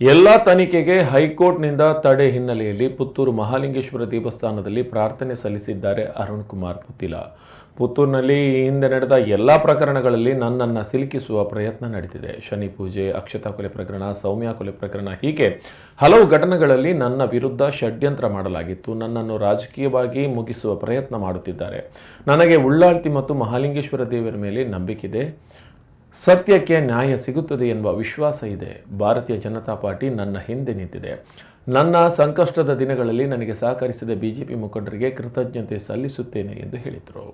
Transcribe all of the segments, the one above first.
ಎಲ್ಲ ತನಿಖೆಗೆ ಹೈಕೋರ್ಟ್ನಿಂದ ತಡೆ ಹಿನ್ನೆಲೆಯಲ್ಲಿ ಪುತ್ತೂರು ಮಹಾಲಿಂಗೇಶ್ವರ ದೇವಸ್ಥಾನದಲ್ಲಿ ಪ್ರಾರ್ಥನೆ ಸಲ್ಲಿಸಿದ್ದಾರೆ ಅರುಣ್ ಕುಮಾರ್ ಪುತ್ತಿಲ. ಪುತ್ತೂರಿನಲ್ಲಿ ಈ ಹಿಂದೆ ನಡೆದ ಎಲ್ಲ ಪ್ರಕರಣಗಳಲ್ಲಿ ನನ್ನನ್ನು ಸಿಲುಕಿಸುವ ಪ್ರಯತ್ನ ನಡೆದಿದೆ ಶನಿ ಪೂಜೆ, ಅಕ್ಷತಾ ಕೊಲೆ ಪ್ರಕರಣ, ಸೌಮ್ಯ ಕೊಲೆ ಪ್ರಕರಣ ಹೀಗೆ ಹಲವು ಘಟನೆಗಳಲ್ಲಿ ನನ್ನ ವಿರುದ್ಧ ಷಡ್ಯಂತ್ರ ಮಾಡಲಾಗಿತ್ತು. ನನ್ನನ್ನು ರಾಜಕೀಯವಾಗಿ ಮುಗಿಸುವ ಪ್ರಯತ್ನ ಮಾಡುತ್ತಿದ್ದಾರೆ. ನನಗೆ ಉಳ್ಳಾಳ್ತಿ ಮತ್ತು ಮಹಾಲಿಂಗೇಶ್ವರ ದೇವರ ಮೇಲೆ ನಂಬಿಕೆಇದೆ ಸತ್ಯಕ್ಕೆ ನ್ಯಾಯ ಸಿಗುತ್ತದೆ ಎನ್ನುವ ವಿಶ್ವಾಸ ಇದೆ. ಭಾರತೀಯ ಜನತಾ ಪಾರ್ಟಿ ನನ್ನ ಹಿಂದೆ ನಿಂತಿದೆ. ನನ್ನ ಸಂಕಷ್ಟದ ದಿನಗಳಲ್ಲಿ ನನಗೆ ಸಹಕರಿಸಿದ ಬಿಜೆಪಿ ಮುಖಂಡರಿಗೆ ಕೃತಜ್ಞತೆ ಸಲ್ಲಿಸುತ್ತೇನೆ ಎಂದು ಹೇಳಿದರು.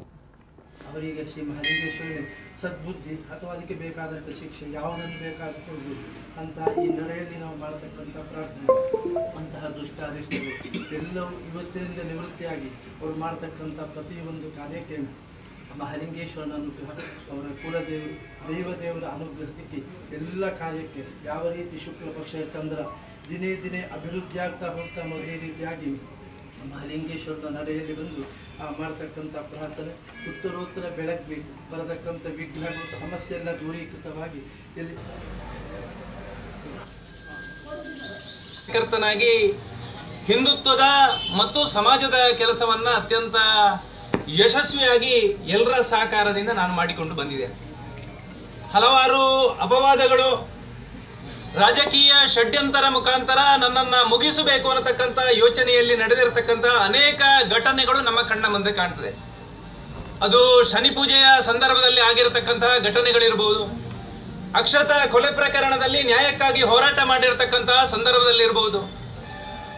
ಸದ್ಬುದ್ಧಿ ಅಥವಾ ಅದಕ್ಕೆ ಬೇಕಾದಂಥ ಶಿಕ್ಷೆ ಯಾವುದನ್ನು ಬೇಕಾದರೂ ಅಂತ ಈ ನಡೆಯಲ್ಲಿ ನಾವು ಮಾಡತಕ್ಕಂಥ ಪ್ರಾರ್ಥನೆ. ಅಂತಹ ದುಷ್ಟ ಅರಿಷ್ಟರು ಎಲ್ಲವೂ ಇವತ್ತಿನಿಂದ ನಿವೃತ್ತಿಯಾಗಿ ಅವರು ಮಾಡತಕ್ಕಂಥ ಪ್ರತಿಯೊಂದು ಕಾರ್ಯಕ್ಕೆ ಮಹಾಲಿಂಗೇಶ್ವರನ ಅನುಗ್ರಹ ಅವರ ಕುಲದೇವರು ದೈವದೇವರ ಅನುಗ್ರಹ ಸಿಕ್ಕಿ ಎಲ್ಲ ಕಾರ್ಯಕ್ಕೆ ಯಾವ ರೀತಿ ಶುಕ್ಲ ಪಕ್ಷ, ಚಂದ್ರ ದಿನೇ ದಿನೇ ಅಭಿವೃದ್ಧಿ ಆಗ್ತಾ ಹೋಗ್ತಾ ಅದೇ ರೀತಿಯಾಗಿ ಮಹಾಲಿಂಗೇಶ್ವರನ ನಡೆಯಲ್ಲಿ ಬಂದು ಆ ಮಾಡ್ತಕ್ಕಂಥ ಪ್ರಾರ್ಥನೆ, ಉತ್ತರೋತ್ತರ ಬೆಳಗ್ಗೆ ಬರತಕ್ಕಂಥ ವಿಘ್ನಗಳು, ಸಮಸ್ಯೆ ಎಲ್ಲ ದೂರೀಕೃತವಾಗಿ ಇಲ್ಲಿ ಕರ್ತನಾಗಿ ಹಿಂದುತ್ವದ ಮತ್ತು ಸಮಾಜದ ಕೆಲಸವನ್ನ ಅತ್ಯಂತ ಯಶಸ್ವಿಯಾಗಿ ಎಲ್ಲರ ಸಹಕಾರದಿಂದ ನಾನು ಮಾಡಿಕೊಂಡು ಬಂದಿದೆ. ಹಲವಾರು ಅಪವಾದಗಳು, ರಾಜಕೀಯ ಷಡ್ಯಂತರ ಮುಖಾಂತರ ನನ್ನನ್ನು ಮುಗಿಸಬೇಕು ಅನ್ನತಕ್ಕಂಥ ಯೋಚನೆಯಲ್ಲಿ ನಡೆದಿರತಕ್ಕಂಥ ಅನೇಕ ಘಟನೆಗಳು ನಮ್ಮ ಕಣ್ಣ ಮುಂದೆ ಕಾಣ್ತದೆ. ಅದು ಶನಿ ಪೂಜೆಯ ಸಂದರ್ಭದಲ್ಲಿ ಆಗಿರತಕ್ಕಂತಹ ಘಟನೆಗಳಿರ್ಬೋದು, ಅಕ್ಷತ ಕೊಲೆ ಪ್ರಕರಣದಲ್ಲಿ ನ್ಯಾಯಕ್ಕಾಗಿ ಹೋರಾಟ ಮಾಡಿರತಕ್ಕಂತಹ ಸಂದರ್ಭದಲ್ಲಿರ್ಬೋದು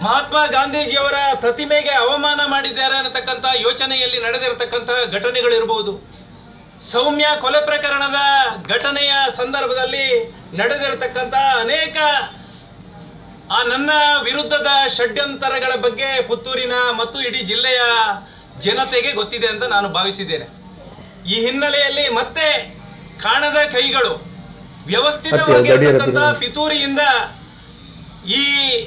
ಮಹಾತ್ಮ ಗಾಂಧೀಜಿಯವರ ಪ್ರತಿಮೆಗೆ ಅವಮಾನ ಮಾಡಿದ್ದಾರೆ ಅನ್ನತಕ್ಕಂಥ ಯೋಚನೆಯಲ್ಲಿ ನಡೆದಿರತಕ್ಕಂತಹ ಘಟನೆಗಳಿರ್ಬೋದು. ಸೌಮ್ಯ ಕೊಲೆ ಪ್ರಕರಣದ ಘಟನೆಯ ಸಂದರ್ಭದಲ್ಲಿ ನಡೆದಿರತಕ್ಕಂಥ ಅನೇಕ ಆ ನನ್ನ ವಿರುದ್ಧದ ಷಡ್ಯಂತರಗಳ ಬಗ್ಗೆ ಪುತ್ತೂರಿನ ಮತ್ತು ಇಡೀ ಜಿಲ್ಲೆಯ ಜನತೆಗೆ ಗೊತ್ತಿದೆ ಅಂತ ನಾನು ಭಾವಿಸಿದ್ದೇನೆ. ಈ ಹಿನ್ನೆಲೆಯಲ್ಲಿ ಮತ್ತೆ ಕಾಣದ ಕೈಗಳು ವ್ಯವಸ್ಥಿತವಾಗಿರತಕ್ಕಂಥ ಪಿತೂರಿಯಿಂದ ಈ